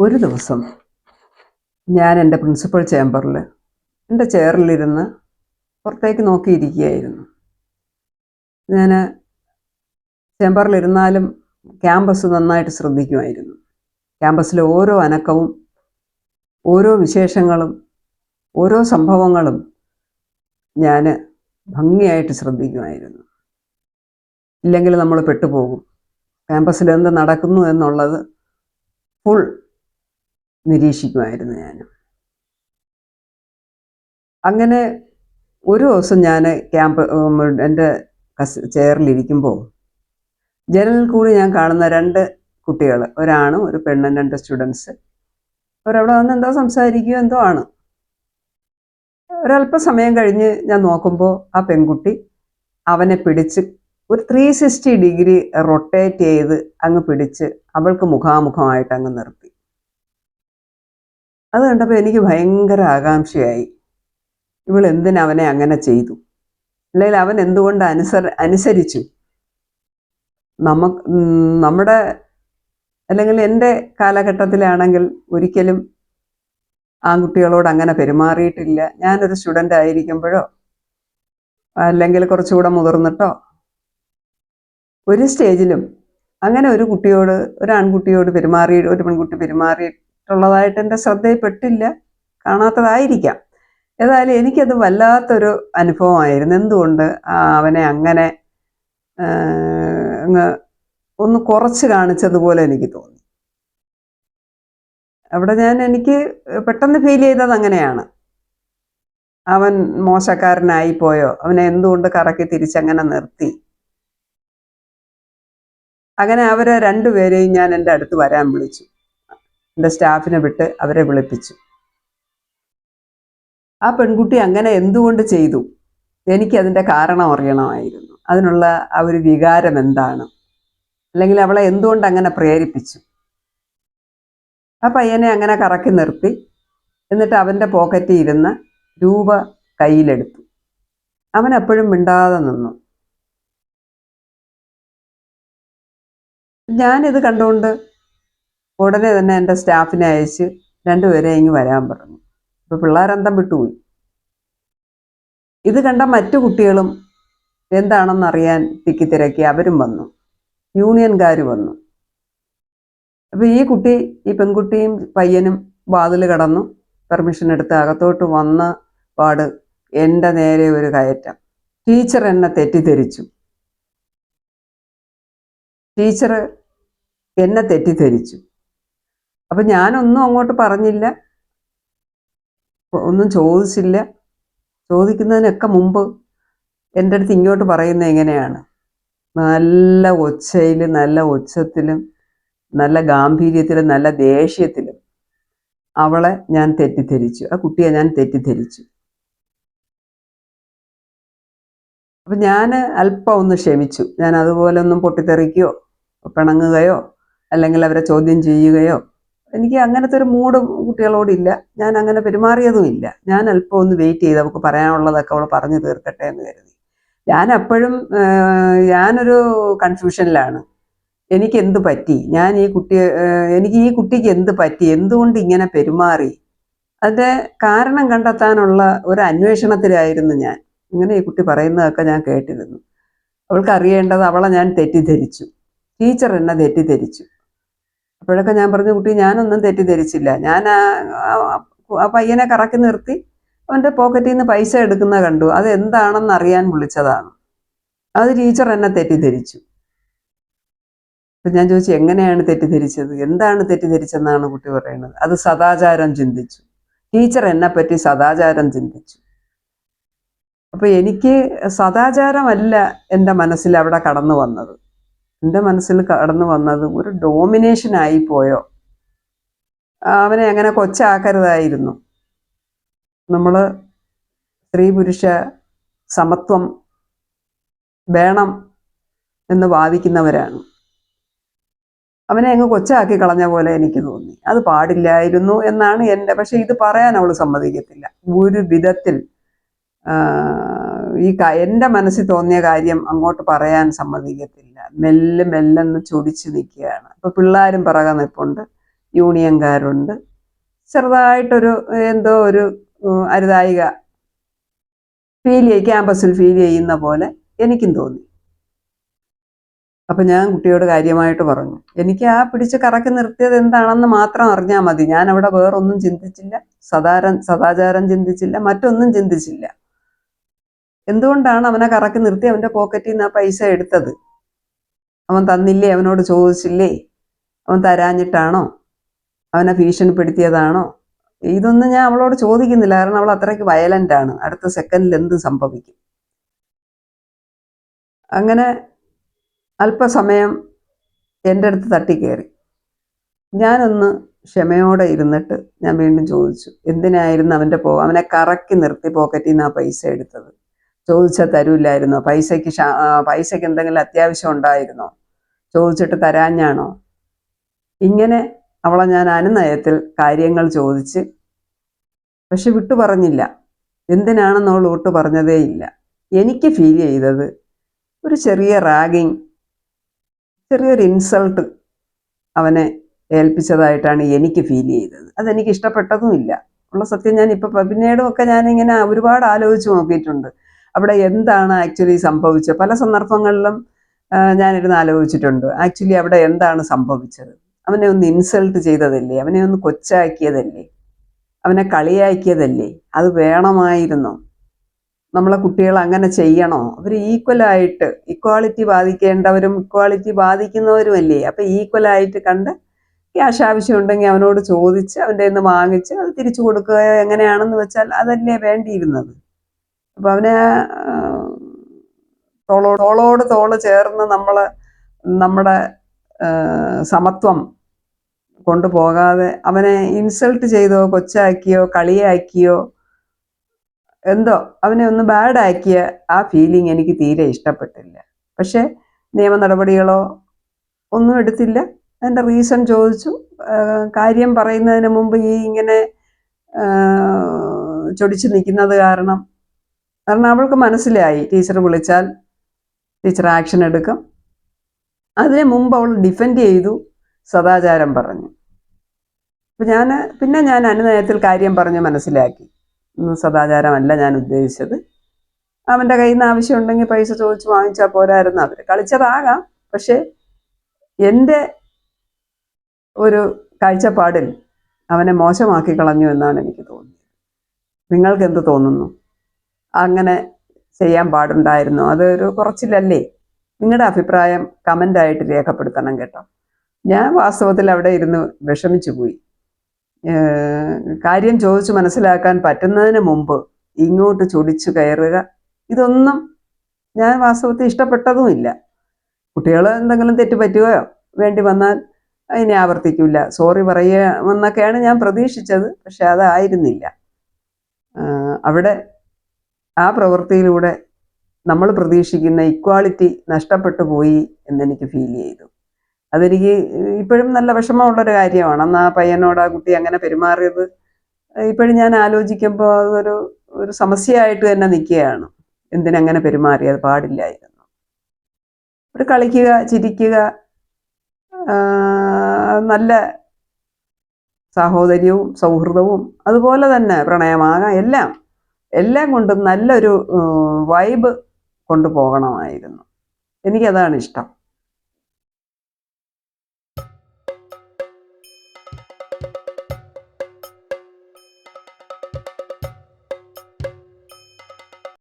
ഒരു ദിവസം ഞാൻ എന്റെ പ്രിൻസിപ്പൽ ചേംബറിൽ എന്റെ ചെയറിലിരുന്ന് പുറത്തേക്ക് നോക്കിയിരിക്കുകയായിരുന്നു. ഞാൻ ചേംബറിലിരുന്നാലും ക്യാമ്പസ് നന്നായിട്ട് ശ്രദ്ധിക്കുമായിരുന്നു. ക്യാമ്പസിലെ ഓരോ അനക്കവും ഓരോ വിശേഷങ്ങളും ഓരോ സംഭവങ്ങളും ഞാൻ ഭംഗിയായിട്ട് ശ്രദ്ധിക്കുമായിരുന്നു. ഇല്ലെങ്കിൽ നമ്മൾ പെട്ടുപോകും. ക്യാമ്പസിൽ എന്ത് നടക്കുന്നു എന്നുള്ളത് ഫുൾ നിരീക്ഷിക്കുമായിരുന്നു ഞാൻ. അങ്ങനെ ഒരു ദിവസം ഞാൻ ക്യാമ്പ് എന്റെ കസ് ചെയറിലിരിക്കുമ്പോൾ ജനലിൽ കൂടി ഞാൻ കാണുന്ന രണ്ട് കുട്ടികൾ ഒരാണും ഒരു പെണ്ണും രണ്ട് സ്റ്റുഡൻസ്. അവരവിടെ വന്ന് എന്തോ സംസാരിക്കുകയോ എന്തോ ആണ്. ഒരല്പ സമയം കഴിഞ്ഞ് ഞാൻ നോക്കുമ്പോൾ ആ പെൺകുട്ടി അവനെ പിടിച്ച് ഒരു ത്രീ സിക്സ്റ്റി ഡിഗ്രി റൊട്ടേറ്റ് ചെയ്ത് അങ്ങ് പിടിച്ച് അവൾക്ക് മുഖാമുഖമായിട്ട് അങ്ങ് നിർത്തി. അത് കണ്ടപ്പോൾ എനിക്ക് ഭയങ്കര ആകാംക്ഷയായി. ഇവൾ എന്തിനവനെ അങ്ങനെ ചെയ്തു? അല്ലെങ്കിൽ അവൻ എന്തുകൊണ്ട് അനുസര അനുസരിച്ചു? നമുക്ക് നമ്മുടെ അല്ലെങ്കിൽ എന്റെ കാലഘട്ടത്തിലാണെങ്കിൽ ഒരിക്കലും ആൺകുട്ടികളോട് അങ്ങനെ പെരുമാറിയിട്ടില്ല. ഞാനൊരു സ്റ്റുഡന്റ് ആയിരിക്കുമ്പോഴോ അല്ലെങ്കിൽ കുറച്ചുകൂടെ മുതിർന്നിട്ടോ ഒരു സ്റ്റേജിലും അങ്ങനെ ഒരു കുട്ടിയോട് ഒരു ആൺകുട്ടിയോട് പെരുമാറി ഒരു പെൺകുട്ടി പെരുമാറിയിട്ടുള്ളതായിട്ട് എന്റെ ശ്രദ്ധയിൽപ്പെട്ടില്ല. കാണാത്തതായിരിക്കാം. ഏതായാലും എനിക്കത് വല്ലാത്തൊരു അനുഭവമായിരുന്നു. എന്തുകൊണ്ട്? അവനെ അങ്ങനെ അങ്ങ് ഒന്ന് കുറച്ച് കാണിച്ചതുപോലെ എനിക്ക് തോന്നി. അവിടെ ഞാൻ എനിക്ക് പെട്ടെന്ന് ഫീൽ ചെയ്തത് അങ്ങനെയാണ്. അവൻ മോശക്കാരനായി പോയോ? അവനെ എന്തുകൊണ്ട് കറക്കി തിരിച്ചങ്ങനെ നിർത്തി? അങ്ങനെ അവരെ രണ്ടുപേരെയും ഞാൻ എന്റെ അടുത്ത് വരാൻ വിളിച്ചു. എന്റെ സ്റ്റാഫിനെ വിട്ട് അവരെ വിളിപ്പിച്ചു. ആ പെൺകുട്ടി അങ്ങനെ എന്തുകൊണ്ട് ചെയ്തു? എനിക്കതിന്റെ കാരണം അറിയണമായിരുന്നു. അതിനുള്ള ആ ഒരു വികാരം എന്താണ്? അല്ലെങ്കിൽ അവളെ എന്തുകൊണ്ട് അങ്ങനെ പ്രേരിപ്പിച്ചു? ആ പയ്യനെ അങ്ങനെ കറക്കി നിർത്തി. എന്നിട്ട് അവന്റെ പോക്കറ്റിൽ ഇരുന്ന രൂപ കയ്യിലെടുത്തു. അവൻ അപ്പോഴും മിണ്ടാതെ നിന്നു. ഞാനിത് കണ്ടുകൊണ്ട് ഉടനെ തന്നെ എന്റെ സ്റ്റാഫിനെ അയച്ച് രണ്ടുപേരെ ഇങ്ങ് വരാൻ പറഞ്ഞു. അപ്പോൾ പിള്ളേരന്തം വിട്ടുപോയി. ഇത് കണ്ട മറ്റു കുട്ടികളും എന്താണെന്നറിയാൻ തിക്കിത്തിരക്കി അവരും വന്നു. യൂണിയൻകാർ വന്നു. അപ്പോൾ ഈ കുട്ടി ഈ പെൺകുട്ടിയും പയ്യനും വാതിൽ കടന്നു. പെർമിഷൻ എടുത്ത് അകത്തോട്ട് വന്ന പാട് എന്റെ നേരെ ഒരു കയറ്റം. ടീച്ചർ എന്നെ തെറ്റിദ്ധരിച്ചു. ടീച്ചർ എന്നെ തെറ്റിദ്ധരിച്ചു. അപ്പം ഞാനൊന്നും അങ്ങോട്ട് പറഞ്ഞില്ല. ഒന്നും ചോദിച്ചില്ല. ചോദിക്കുന്നതിനൊക്കെ മുമ്പ് എന്റെ അടുത്ത് ഇങ്ങോട്ട് പറയുന്നത് എങ്ങനെയാണ്? നല്ല ഒച്ചയിൽ നല്ല ഒച്ചത്തിലും നല്ല ഗാംഭീര്യത്തിലും നല്ല ദേഷ്യത്തിലും അവളെ ഞാൻ തെറ്റിദ്ധരിച്ചു. ആ കുട്ടിയെ ഞാൻ തെറ്റിദ്ധരിച്ചു. അപ്പം ഞാൻ അല്പം ഒന്ന് ക്ഷമിച്ചു. ഞാൻ അതുപോലെ ഒന്നും പൊട്ടിത്തെറിക്കുകയോ പിണങ്ങുകയോ അല്ലെങ്കിൽ അവരെ ചോദ്യം ചെയ്യുകയോ എനിക്ക് അങ്ങനത്തെ ഒരു മൂഡ് കുട്ടികളോടില്ല. ഞാൻ അങ്ങനെ പെരുമാറിയതുമില്ല. ഞാൻ അല്പം ഒന്ന് വെയിറ്റ് ചെയ്ത് അവൾക്ക് പറയാനുള്ളതൊക്കെ അവൾ പറഞ്ഞു തീർക്കട്ടെ എന്ന് കരുതി. ഞാൻ അപ്പോഴും ഞാനൊരു കൺഫ്യൂഷനിലാണ് എനിക്ക് എന്ത് പറ്റി? ഞാൻ ഈ കുട്ടിയെ എനിക്ക് ഈ കുട്ടിക്ക് എന്ത് പറ്റി? എന്തുകൊണ്ട് ഇങ്ങനെ പെരുമാറി? അതിന്റെ കാരണം കണ്ടെത്താനുള്ള ഒരു അന്വേഷണത്തിലായിരുന്നു ഞാൻ. ഇങ്ങനെ ഈ കുട്ടി പറയുന്നതൊക്കെ ഞാൻ കേട്ടിരുന്നു. അവൾക്ക് അറിയേണ്ടത് അവളെ ഞാൻ തെറ്റിദ്ധരിച്ചു. ടീച്ചർ എന്നെ തെറ്റിദ്ധരിച്ചു. അപ്പോഴൊക്കെ ഞാൻ പറഞ്ഞു കുട്ടി ഞാനൊന്നും തെറ്റിദ്ധരിച്ചില്ല. ഞാൻ ആ പയ്യനെ കറക്കി നിർത്തി അവന്റെ പോക്കറ്റിൽ നിന്ന് പൈസ എടുക്കുന്ന കണ്ടു. അത് എന്താണെന്ന് അറിയാൻ വിളിച്ചതാണ്. അത് ടീച്ചർ എന്നെ തെറ്റിദ്ധരിച്ചു. അപ്പം ഞാൻ ചോദിച്ചു എങ്ങനെയാണ് തെറ്റിദ്ധരിച്ചത്? എന്താണ് തെറ്റിദ്ധരിച്ചെന്നാണ് കുട്ടി പറയുന്നത്? അത് സദാചാരം ചിന്തിച്ചു. ടീച്ചർ എന്നെ പറ്റി സദാചാരം ചിന്തിച്ചു. അപ്പൊ എനിക്ക് സദാചാരമല്ല എന്റെ മനസ്സിൽ അവിടെ കടന്നു വന്നത്. എന്റെ മനസ്സിൽ കടന്നു വന്നത് ഒരു ഡോമിനേഷൻ ആയിപ്പോയോ അവനെ അങ്ങനെ കൊച്ചാക്കരുതായിരുന്നു. നമ്മൾ സ്ത്രീ പുരുഷ സമത്വം വേണം എന്ന് വാദിക്കുന്നവരാണ്. അവനെ അങ്ങ് കൊച്ചാക്കി കളഞ്ഞ പോലെ എനിക്ക് തോന്നി. അത് പാടില്ലായിരുന്നു എന്നാണ് എന്റെ പക്ഷെ ഇത് പറയാൻ അവൾ സമ്മതിക്കത്തില്ല. ഒരു വിധത്തിൽ ഈ എന്റെ മനസ്സിൽ തോന്നിയ കാര്യം അങ്ങോട്ട് പറയാൻ സമ്മതിക്കത്തില്ല. മെല്ലെ മെല്ലെന്ന് ചൊടിച്ച് നിൽക്കുകയാണ്. അപ്പോൾ പിള്ളേരും പിറകെ നിൽപ്പുണ്ട്. യൂണിയൻകാരുണ്ട്. ചെറുതായിട്ടൊരു എന്തോ ഒരു അരുതായിക ഫീൽ ചെയ്യും ക്യാമ്പസിൽ ഫീൽ ചെയ്യുന്ന പോലെ എനിക്കും തോന്നി. അപ്പം ഞാൻ കുട്ടിയോട് കാര്യമായിട്ട് പറഞ്ഞു എനിക്ക് ആ പിടിച്ച് കറക്കി നിർത്തിയത് എന്താണെന്ന് മാത്രം അറിഞ്ഞാൽ മതി. ഞാൻ അവിടെ വേറൊന്നും ചിന്തിച്ചില്ല. സദാരം സദാചാരം ചിന്തിച്ചില്ല. മറ്റൊന്നും ചിന്തിച്ചില്ല. എന്തുകൊണ്ടാണ് അവനെ കറക്കി നിർത്തി അവന്റെ പോക്കറ്റിൽ നിന്ന് ആ പൈസ എടുത്തത്? അവൻ തന്നില്ലേ? അവനോട് ചോദിച്ചില്ലേ? അവൻ തരാഞ്ഞിട്ടാണോ? അവനെ ഭീഷണിപ്പെടുത്തിയതാണോ ഇതൊന്നും ഞാൻ അവളോട് ചോദിക്കുന്നില്ല. കാരണം അവൾ അത്രയ്ക്ക് വയലന്റ് ആണ്. അടുത്ത സെക്കൻഡിൽ എന്ത് സംഭവിക്കും? അങ്ങനെ അല്പസമയം എന്റെ അടുത്ത് തട്ടിക്കയറി ഞാനൊന്ന് ക്ഷമയോടെ ഇരുന്നിട്ട് ഞാൻ വീണ്ടും ചോദിച്ചു എന്തിനായിരുന്നു അവന്റെ പോ അവനെ കറക്കി നിർത്തി പോക്കറ്റിൽ നിന്ന് ആ പൈസ എടുത്തത്? ചോദിച്ചാൽ തരൂല്ലായിരുന്നോ? പൈസയ്ക്ക് പൈസയ്ക്ക് എന്തെങ്കിലും അത്യാവശ്യം ഉണ്ടായിരുന്നോ? ചോദിച്ചിട്ട് തരാഞ്ഞാണോ? ഇങ്ങനെ അവളെ ഞാൻ അനുനയത്തിൽ കാര്യങ്ങൾ ചോദിച്ച് പക്ഷെ വിട്ടു പറഞ്ഞില്ല. എന്തിനാണെന്ന് അവൾ വിട്ടു പറഞ്ഞതേ ഇല്ല. എനിക്ക് ഫീൽ ചെയ്തത് ഒരു ചെറിയ റാഗിങ് ചെറിയൊരു ഇൻസൾട്ട് അവനെ ഏൽപ്പിച്ചതായിട്ടാണ് എനിക്ക് ഫീൽ ചെയ്തത്. അതെനിക്ക് ഇഷ്ടപ്പെട്ടതുമില്ല ഉള്ള സത്യം ഞാൻ ഇപ്പോൾ പിന്നീടും ഒക്കെ ഞാനിങ്ങനെ ഒരുപാട് ആലോചിച്ച് നോക്കിയിട്ടുണ്ട്. അവിടെ എന്താണ് ആക്ച്വലി സംഭവിച്ചത്? പല സന്ദർഭങ്ങളിലും ഞാനിരുന്ന് ആലോചിച്ചിട്ടുണ്ട്. ആക്ച്വലി അവിടെ എന്താണ് സംഭവിച്ചത്? അവനെ ഒന്ന് ഇൻസൾട്ട് ചെയ്തതല്ലേ? അവനെ ഒന്ന് കൊച്ചാക്കിയതല്ലേ? അവനെ കളിയാക്കിയതല്ലേ? അത് വേണമായിരുന്നോ. നമ്മളെ കുട്ടികൾ അങ്ങനെ ചെയ്യണോ? അവർ ഈക്വലായിട്ട് ഇക്വാളിറ്റി ബാധിക്കേണ്ടവരും ഇക്വാളിറ്റി ബാധിക്കുന്നവരും അല്ലേ? അപ്പം ഈക്വലായിട്ട് കണ്ട് ക്യാഷ് ആവശ്യമുണ്ടെങ്കിൽ അവനോട് ചോദിച്ച് അവന്റെ നിന്ന് വാങ്ങിച്ച് അത് തിരിച്ചു കൊടുക്കുക എങ്ങനെയാണെന്ന് വെച്ചാൽ അതല്ലേ വേണ്ടിയിരുന്നത്. അപ്പം അവനെ തോളോ തോളോട് തോൾ ചേർന്ന് നമ്മൾ നമ്മുടെ സമത്വം കൊണ്ടുപോകാതെ അവനെ ഇൻസൾട്ട് ചെയ്തോ കൊച്ചാക്കിയോ കളിയാക്കിയോ എന്തോ അവനെ ഒന്ന് ബാഡാക്കിയ ആ ഫീലിംഗ് എനിക്ക് തീരെ ഇഷ്ടപ്പെട്ടില്ല. പക്ഷേ നിയമ നടപടികളോ ഒന്നും എടുത്തില്ല. അതിന്റെ റീസൺ ചോദിച്ചു. കാര്യം പറയുന്നതിന് മുമ്പ് ഈ ഇങ്ങനെ ചൊടിച്ചു നിൽക്കുന്നത് കാരണം കാരണം അവൾക്ക് മനസ്സിലായി. ടീച്ചർ വിളിച്ചാൽ ടീച്ചർ ആക്ഷൻ എടുക്കും. അതിന് മുമ്പ് അവൾ ഡിഫെൻഡ് ചെയ്തു. സദാചാരം പറഞ്ഞു. അപ്പം ഞാൻ പിന്നെ ഞാൻ അനുനയത്തിൽ കാര്യം പറഞ്ഞ് മനസ്സിലാക്കി. സദാചാരമല്ല ഞാൻ ഉദ്ദേശിച്ചത്. അവന്റെ കയ്യിൽ നിന്ന് ആവശ്യമുണ്ടെങ്കിൽ പൈസ ചോദിച്ച് വാങ്ങിച്ചാൽ പോരായിരുന്നു. അവർ കളിച്ചതാകാം. പക്ഷേ എന്റെ ഒരു കാഴ്ചപ്പാടിൽ അവനെ മോശമാക്കി കളഞ്ഞു എന്നാണ് എനിക്ക് തോന്നുന്നത് നിങ്ങൾക്ക് എന്ത് തോന്നുന്നു? അങ്ങനെ ചെയ്യാൻ പാടുണ്ടായിരുന്നു. അതൊരു കുറച്ചില്ലല്ലേ നിങ്ങളുടെ അഭിപ്രായം കമന്റായിട്ട് രേഖപ്പെടുത്തണം കേട്ടോ. ഞാൻ വാസ്തവത്തിൽ അവിടെ ഇരുന്ന് വിഷമിച്ചു പോയി. കാര്യം ചോദിച്ചു മനസ്സിലാക്കാൻ പറ്റുന്നതിന് മുമ്പ് ഇങ്ങോട്ട് ചൊടിച്ചു കയറുക ഇതൊന്നും ഞാൻ വാസ്തവത്തിൽ ഇഷ്ടപ്പെട്ടതുമില്ല. കുട്ടികൾ എന്തെങ്കിലും തെറ്റ് പറ്റുകയോ വേണ്ടി വന്നാൽ അതിനെ ആവർത്തിക്കില്ല. സോറി പറയുക എന്നൊക്കെയാണ് ഞാൻ പ്രതീക്ഷിച്ചത് പക്ഷെ അതായിരുന്നില്ല അവിടെ ആ പ്രവൃത്തിയിലൂടെ നമ്മൾ പ്രതീക്ഷിക്കുന്ന ഇക്വാളിറ്റി നഷ്ടപ്പെട്ടു പോയി എന്നെനിക്ക് ഫീൽ ചെയ്തു. അതെനിക്ക് ഇപ്പോഴും നല്ല വിഷമമുള്ളൊരു കാര്യമാണ്. അന്ന് ആ പയ്യനോട് ആ കുട്ടി അങ്ങനെ പെരുമാറിയത് ഇപ്പോഴും ഞാൻ ആലോചിക്കുമ്പോൾ അതൊരു ഒരു സമസ്യയായിട്ട് തന്നെ നിൽക്കുകയാണ്. എന്തിനങ്ങനെ പെരുമാറിയത് പാടില്ലായിരുന്നു. ഒരു കളിക്കുക ചിരിക്കുക നല്ല സാഹോദര്യവും സൗഹൃദവും അതുപോലെ തന്നെ പ്രണയമാകാം എല്ലാം. എല്ലാം കൊണ്ടും നല്ലൊരു വൈബ് കൊണ്ടുപോകണമായിരുന്നു. എനിക്കതാണ് ഇഷ്ടം.